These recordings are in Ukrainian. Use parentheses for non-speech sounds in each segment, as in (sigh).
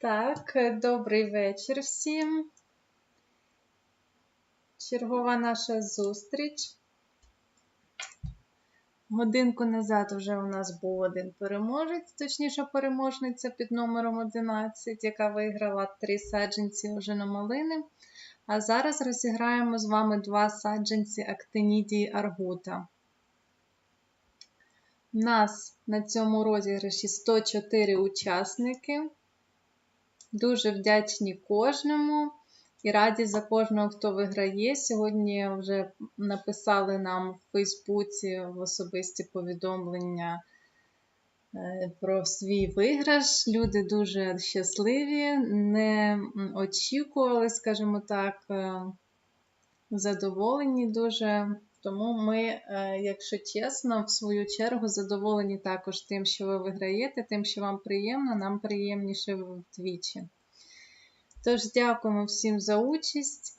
Так, добрий вечір всім. Чергова наша зустріч. Годинку назад вже у нас був один переможець, точніше переможниця під номером 11, яка виграла три саджанці уже на малини. А зараз розіграємо з вами два саджанці Актинідії Аргута. У нас на цьому розіграші 104 учасники. Дуже вдячні кожному і раді за кожного, хто виграє. Сьогодні вже написали нам в Фейсбуці в особисті повідомлення е, про свій виграш. Люди дуже щасливі, не очікували, скажімо так, е, задоволені дуже. Тому ми, е, якщо чесно, в свою чергу задоволені також тим, що ви виграєте, тим, що вам приємно, нам приємніше вдвічі. Тож, дякуємо всім за участь.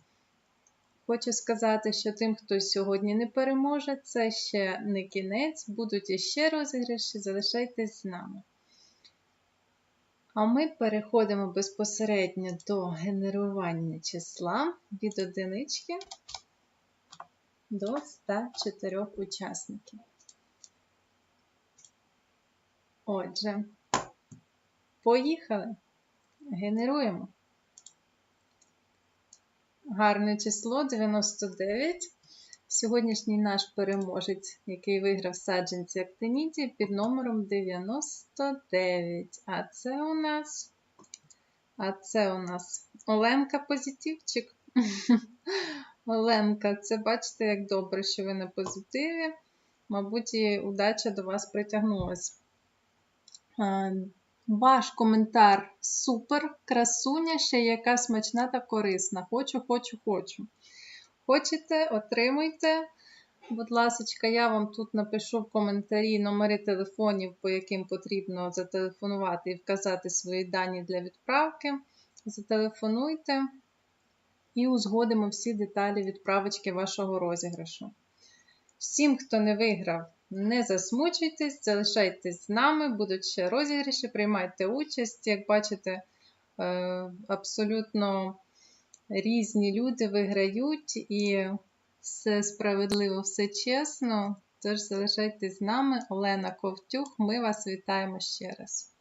Хочу сказати, що тим, хто сьогодні не переможе, це ще не кінець, будуть іще розіграші, залишайтесь з нами. А ми переходимо безпосередньо до генерування числа від одинички до 104 учасників. Отже, поїхали. Генеруємо. Гарне число 99. Сьогоднішній наш переможець, який виграв саджанці Актиніді під номером 99. А це у нас а це у нас Оленка Позитивчик. (laughs) Оленка, це бачите, як добре, що ви на позитиві. Мабуть, і удача до вас притягнулася. Ваш коментар супер, красуня, ще яка смачна та корисна. Хочу, хочу, хочу. Хочете, отримуйте. Будь ласка, я вам тут напишу в коментарі номери телефонів, по яким потрібно зателефонувати і вказати свої дані для відправки. Зателефонуйте і узгодимо всі деталі відправочки вашого розіграшу. Всім, хто не виграв, не засмучуйтесь, залишайтесь з нами, будуть ще розіграші, приймайте участь. Як бачите, е, абсолютно різні люди виграють і все справедливо, все чесно. Тож залишайтесь з нами, Олена Ковтюх, ми вас вітаємо ще раз.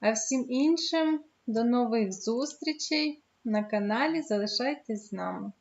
А всім іншим, до нових зустрічей! На каналі. Залишайтесь з нами.